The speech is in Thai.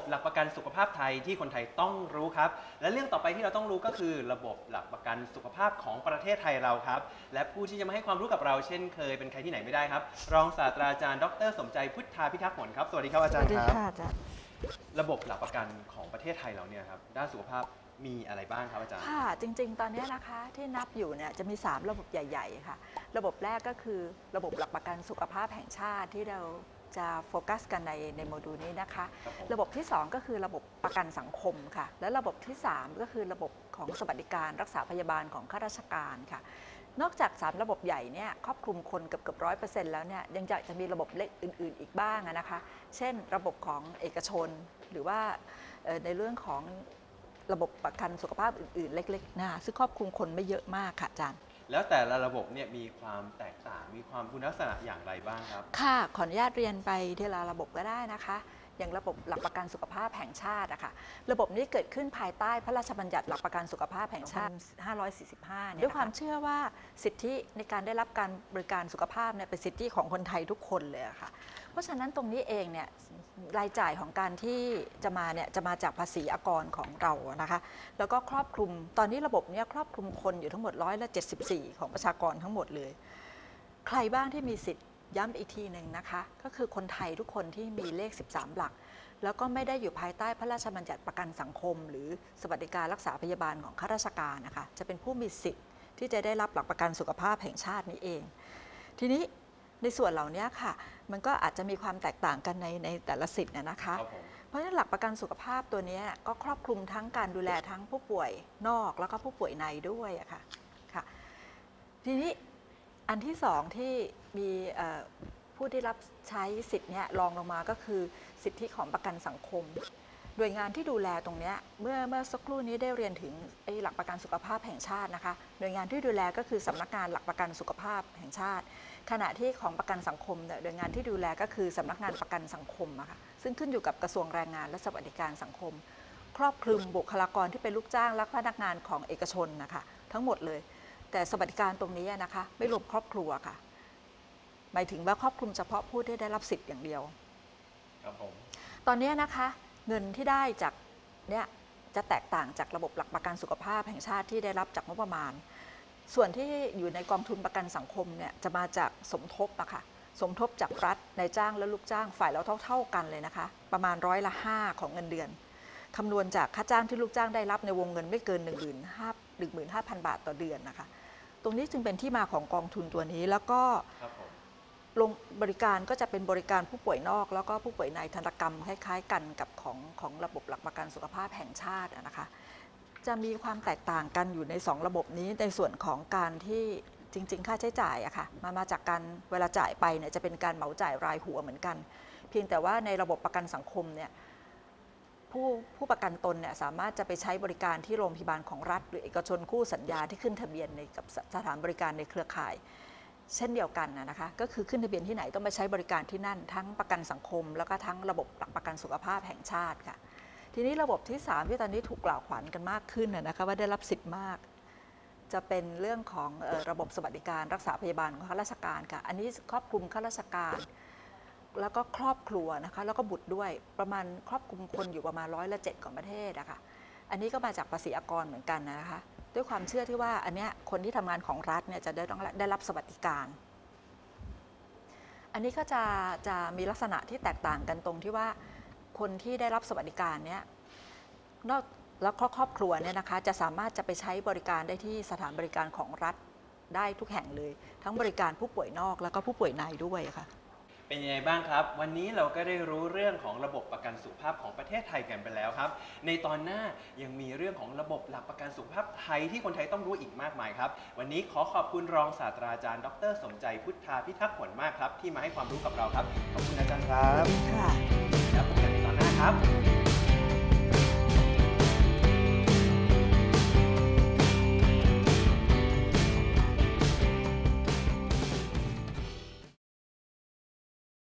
พไทยที่คนไทยต้องรู้ครับ และเรื่องต่อไปที่เราต้องรู้ก็คือ ระบบหลักประกันสุขภาพของประเทศไทยเราครับ และผู้ที่จะมาให้ความรู้กับเราเช่นเคยเป็นใครที่ไหนไม่ได้ครับ รองศาสตราจารย์ดร สมใจพุทธาพิทักษ์ผลครับ สวัสดีครับอาสจารวัสย์ดีครับค่ะอาจารย์ระบบหลักประกันของประเทศไทยเราเนี่ยครับด้านสุขภาพมีอะไรบ้างครับอาจารย์ ค่ะ จริง ๆ ตอนนี้นะคะที่นับอยู่เนี่ยจะมี 3 ระบบใหญ่ ๆ ค่ะ ระบบแรกก็คือระบบหลักประกันสุขภาพแห่งชาติที่เรา จะโฟกัสกันในในโมดูลนี้นะคะครับผมระบบที่ 2 ก็คือระบบประกันสังคมค่ะ และระบบที่ 3 ก็คือระบบของสวัสดิการรักษาพยาบาลของข้าราชการค่ะ นอกจาก 3 ระบบใหญ่เนี่ยครอบคลุมคนเกือบเกือบร้อยเปอร์เซ็นต์แล้วเนี่ยยังจะจะมีระบบเล็กอื่น ๆ อีกบ้างอะนะคะ เช่น ระบบของเอกชน หรือว่าเอ่อในเรื่องของระบบประกันสุขภาพอื่น ๆ เล็กๆนะคะซึ่งครอบคลุมคนไม่เยอะมากค่ะอาจารย์ แล้วแต่ละระบบเนี่ยมีความแตกต่างมีความคุณลักษณะอย่างไรบ้างครับ ค่ะ ขออนุญาตเรียนไปทีละระบบก็ได้นะคะ อย่างระบบหลักประกันสุขภาพแห่งชาติอะค่ะระบบนี้เกิดขึ้นภายใต้พระราชบัญญัติหลักประกันสุขภาพแห่งชาติ 545เนี่ยด้วยความเชื่อว่าสิทธิในการได้รับการบริการสุขภาพเนี่ยเป็นสิทธิของคนไทยทุกคนเลยอะค่ะ เพราะฉะนั้นตรงนี้เองเนี่ยรายจ่ายของการที่จะมาเนี่ยจะมาจากภาษีอากรของเรานะคะ แล้วก็ครอบคลุมตอนนี้ระบบเนี้ครอบคลุมคนอยู่ทั้งหมดร้อยละ74 ของประชากรทั้งหมดเลย ใครบ้างที่มีสิทธิ์ ย้ำอีกทีหนึ่งนะคะ ก็คือคนไทยทุกคนที่มีเลข 13 หลัก แล้วก็ไม่ได้อยู่ภายใต้พระราชบัญญัติประกันสังคม หรือสวัสดิการรักษาพยาบาลของข้าราชการนะคะ จะเป็นผู้มีสิทธิ์ที่จะได้รับหลักประกันสุขภาพแห่งชาตินี้เอง ทีนี้ในส่วนเหล่านี้ค่ะ มันก็อาจจะมีความแตกต่างกันในในแต่ละสิทธิ์นะนะคะครับผมเพราะฉะนั้นหลักประกันสุขภาพตัวเนี้ยก็ครอบคลุมทั้งการดูแลทั้งผู้ป่วยนอกแล้วก็ผู้ป่วยในด้วยอะค่ะค่ะ ทีนี้อันที่สองที่ มีผู้ที่รับใช้สิทธิ์เนี้ยรองลงมาก็คือสิทธิของประกันสังคมหน่วยงานที่ดูแลตรงเนี้ยเมื่อเมื่อสักครู่นี้ได้เรียนถึงหลักประกันสุขภาพแห่งชาตินะคะหน่วยงานที่ดูแลก็คือสำนักงานหลักประกันสุขภาพแห่งชาติ ขณะที่ของประกันสังคมเนี่ยหน่วยงานที่ดูแลก็คือสำนักงานประกันสังคมอะค่ะซึ่งขึ้นอยู่กับกระทรวงแรงงานและสวัสดิการสังคม ครอบคลุมบุคลากรที่เป็นลูกจ้างและพนักงานของเอกชนนะคะทั้งหมดเลย แต่สวัสดิการตรงนี้นะคะไม่รวมครอบครัวค่ะ หมายถึงว่าครอบคลุมเฉพาะผู้ที่ได้รับสิทธิ์อย่างเดียว ครับผม ตอนนี้นะคะเงินที่ได้จากเนี่ยจะแตกต่างจากระบบหลักประกันสุขภาพแห่งชาติที่ได้รับจากงบประมาณ ส่วนที่อยู่ในกองทุนประกันสังคมเนี่ยจะมาจากสมทบอะค่ะ สมทบจากรัฐนายจ้างและลูกจ้างฝ่ายเราเท่า ๆกันเลยนะคะ ประมาณร้อยละ 5 ของเงินเดือนคำนวณจากค่าจ้างที่ลูกจ้างได้รับในวงเงินไม่เกิน 1 5 0 0 0 15,000บาทต่อเดือนนะคะ ตรงนี้จึงเป็นที่มาของกองทุนตัวนี้แล้วก็ ครับผมลงบริการก็จะเป็นบริการผู้ป่วยนอก แล้วก็ผู้ป่วยในธนกรรมคล้ายๆ กันกับของของระบบหลักประกันสุขภาพแห่งชาตินะคะ จะมีความแตกต่างกันอยู่ใน 2 ระบบนี้ในส่วนของการที่จริง ๆ ค่าใช้จ่ายอะค่ะมามาจากการเวลาจ่ายไปเนี่ยจะเป็นการเหมาจ่ายรายหัวเหมือนกัน เพียงแต่ว่าในระบบประกันสังคมเนี่ยผู้ผู้ประกันตนเนี่ยสามารถจะไปใช้บริการที่โรงพยาบาลของรัฐ หรือเอกชนคู่สัญญาที่ขึ้นทะเบียนในกับสถานบริการในเครือข่าย เช่นเดียวกันนะคะก็คือขึ้นทะเบียนที่ไหนต้องไปใช้บริการที่นั่น ทั้งประกันสังคม แล้วก็ทั้งระบบหลักประกันสุขภาพแห่งชาติค่ะ ทีนี้ระบบที่ 3 ที่ตอนนี้ถูกกล่าวขวัญกันมากขึ้นนะคะว่าได้รับสิทธิ์มาก จะเป็นเรื่องของระบบสวัสดิการรักษาพยาบาลของข้าราชการค่ะ อันนี้ครอบคลุมข้าราชการ แล้วก็ครอบครัวนะคะแล้วก็บุตรด้วยประมาณครอบคลุมคนอยู่ประมาณร้อยละเจ็ดของประเทศอะค่ะอันนี้ก็มาจากภาษีอากรเหมือนกันนะคะ ด้วยความเชื่อที่ว่าอันเนี้ยคนที่ทำงานของรัฐเนี่ยจะได้ต้องได้รับสวัสดิการ อันนี้ก็จะจะมีลักษณะที่แตกต่างกันตรงที่ว่าคนที่ได้รับสวัสดิการเนี้ยนอกแล้วครอบครัวเนี่ยนะคะจะสามารถจะไปใช้บริการได้ที่สถานบริการของรัฐได้ทุกแห่งเลย ทั้งบริการผู้ป่วยนอกแล้วก็ผู้ป่วยในด้วยค่ะ เป็นยังไงบ้างครับ วันนี้เราก็ได้รู้เรื่องของระบบประกันสุขภาพของประเทศไทยกันไปแล้วครับ ในตอนหน้ายังมีเรื่องของระบบหลักประกันสุขภาพไทยที่คนไทยต้องรู้อีกมากมายครับ วันนี้ขอขอบคุณรองศาสตราจารย์ ดร สมใจพุทธาพิทักษ์ผลมากครับ ที่มาให้ความรู้กับเราครับ ขอบคุณอาจารย์ครับค่ะแล้วพบกันในตอนหน้าครับ